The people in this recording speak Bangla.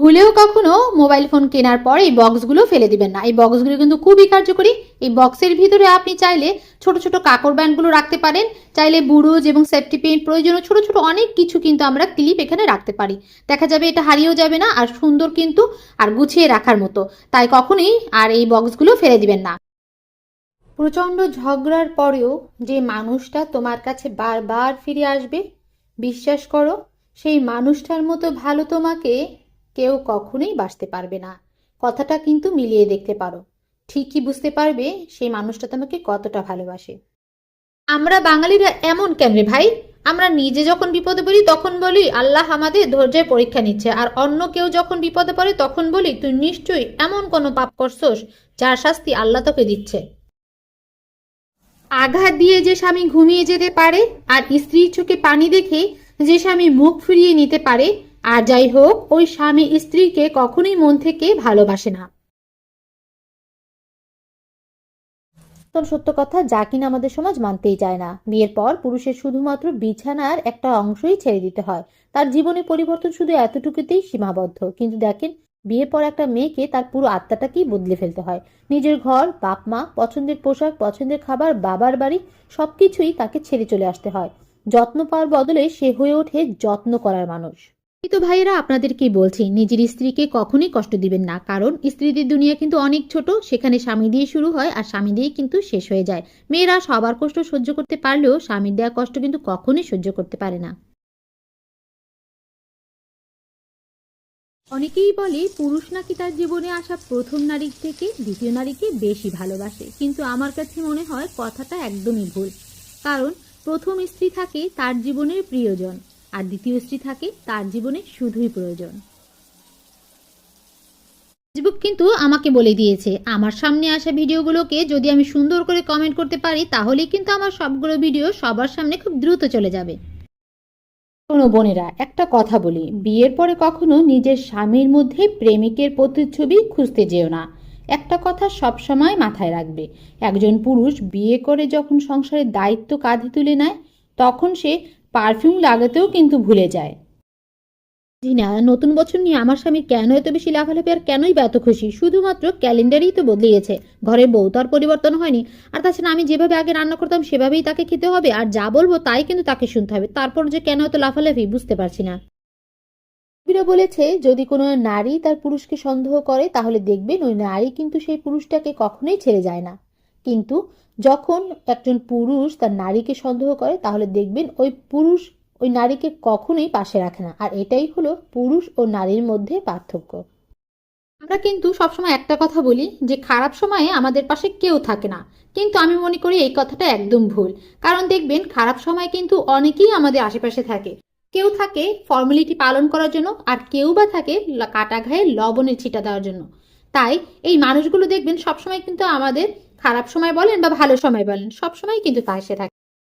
ভুলেও কখনো মোবাইল ফোন কেনার পর এই বক্সগুলো ফেলে দিবেন না। এই বক্সগুলো কিন্তু খুবই কার্যকরী। এই বক্সের ভিতরে আপনি চাইলে ছোট ছোট কাকড় ব্যান্ডগুলো রাখতে পারেন। চাইলে বুরুজ এবং সেফটি পিন প্রয়োজনীয় ছোট ছোট অনেক কিছু কিন্তু আমরা ক্লিপ এখানে রাখতে পারি। দেখা যাবে এটা হারিয়েও যাবে না আর সুন্দর কিন্তু আর গুছিয়ে রাখার মতো। তাই কখনোই আর এই বক্সগুলো ফেলে দিবেন না। প্রচণ্ড ঝগড়ার পরেও যে মানুষটা তোমার কাছে বারবার ফিরে আসবে, বিশ্বাস করো, সেই মানুষটার মতো ভালো তোমাকে কেউ কখনোই বাসতে পারবে না। কথাটা কিন্তু মিলিয়ে দেখতে পারো। ঠিকই বুঝতে পারবে সেই মানুষটা তোমাকে কতটা ভালোবাসে। আমরা বাঙালিরা এমন কেন রে ভাই? আমরা নিজে যখন বিপদে পড়ি তখন বলি, আল্লাহ আমাদের ধৈর্যের পরীক্ষা নিচ্ছে। আর অন্য কেউ যখন বিপদে পড়ে তখন বলি, তুই নিশ্চয়ই এমন কোনো পাপ করছস যার শাস্তি আল্লাহ তোকে দিচ্ছে। আঘাত দিয়ে যে স্বামী ঘুমিয়ে যেতে পারে আর স্ত্রীর চোখে পানি দেখে যে স্বামী মুখ ফিরিয়ে নিতে পারে আর যাই হোক, ওই স্বামী স্ত্রীকে কখনোই মন থেকে ভালোবাসে না। সত্য কথা, যা কিনা আমাদের সমাজ মানতেই চায় না। বিয়ের পর পুরুষের শুধুমাত্র বিছানার একটা অংশই ছেড়ে দিতে হয়। তার জীবনে পরিবর্তন শুধু এতটুকুতেই সীমাবদ্ধ। কিন্তু দেখেন, বিয়ের পর একটা মেয়েকে তার পুরো আত্মাটাকেই বদলে ফেলতে হয়। নিজের ঘর, বাপ মা, পছন্দের পোশাক, পছন্দের খাবার, বাবার বাড়ি, সবকিছুই তাকে ছেড়ে চলে আসতে হয়। যত্ন পাওয়ার বদলে সে হয়ে ওঠে যত্ন করার মানুষ। কিন্তু ভাইয়েরা, আপনাদেরকেই বলছি, নিজের স্ত্রীকে কখনোই কষ্ট দিবেন না। কারণ স্ত্রীদের দুনিয়া কিন্তু অনেক ছোট, সেখানে স্বামী দিয়ে শুরু হয় আর স্বামী দিয়ে কিন্তু শেষ হয়ে যায়। মেয়েরা সবার কষ্ট সহ্য করতে পারলেও স্বামীর দেওয়া কষ্ট কিন্তু কখনোই সহ্য করতে পারে না। অনেকেই বলে, পুরুষ নাকি তার জীবনে আসা প্রথম নারীর থেকে দ্বিতীয় নারীকে বেশি ভালোবাসে। কিন্তু আমার কাছে মনে হয়, কথাটা একদমই ভুল। কারণ, প্রথম স্ত্রী থাকে তার জীবনের প্রিয়জন। আর দ্বিতীয় স্ত্রী থাকে, তার জীবনে শুধুই প্রয়োজন। ফেসবুক কিন্তু আমাকে বলে দিয়েছে, আমার সামনে আসা ভিডিওগুলোকে যদি আমি সুন্দর করে কমেন্ট করতে পারি, তাহলেই কিন্তু আমার সবগুলো ভিডিও সবার সামনে খুব দ্রুত চলে যাবে। শোনো বোনেরা, একটা কথা বলি, বিয়ের পরে কখনো নিজের স্বামীর মধ্যে প্রেমিকের প্রতিচ্ছবি খুঁজতে যেও না। একটা কথা সবসময় মাথায় রাখবে, একজন পুরুষ বিয়ে করে যখন সংসারের দায়িত্ব কাঁধে তুলে নেয়, তখন সে পারফিউম লাগাতেও কিন্তু ভুলে যায়। জি না নতুন বছর নিয়ে আমার স্বামী কেন এত বেশি লাফালাফি আর কেনই বা এত খুশি? শুধুমাত্র ক্যালেন্ডারই তো বদলে গেছে ঘরের বউ তো আর পরিবর্তন হয়নি। আর তাছাড়া আমি যেভাবে আগে রান্না করতাম সেভাবেই তাকে খেতে হবে। আর যা বলব তাই কিন্তু তাকে শুনতে হবে। তারপর যে কেন এত লাফালাফি বুঝতে পারছি না। কবিরা বলেছে যদি কোনো নারী তার পুরুষকে সন্দেহ করে তাহলে দেখবেন ওই নারী কিন্তু সেই পুরুষটাকে কখনোই ছেড়ে যায় না। কিন্তু যখন একজন পুরুষ তার নারীকে সন্দেহ করে, তাহলে দেখবেন ওই পুরুষ ওই নারীকে কখনোই পাশে রাখে না। আর এটাই হলো পুরুষ ও নারীর মধ্যে পার্থক্য। আমরা কিন্তু সবসময় একটা কথা বলি যে, খারাপ সময়ে আমাদের পাশে কেউ থাকে না। কিন্তু আমি মনে করি এই কথাটা একদম ভুল। কারণ দেখবেন, খারাপ সময় কিন্তু অনেকেই আমাদের আশেপাশে থাকে। কেউ থাকে ফর্মালিটি পালন করার জন্য আর কেউ বা থাকে কাটা ঘায়ে লবণের ছিটা দেওয়ার জন্য। তাই এই মানুষগুলো দেখবেন সবসময় কিন্তু আমাদের খারাপ সময় বলেন বা ভালো সময় বলেন, সবসময় কিন্তু পাশে থাকে।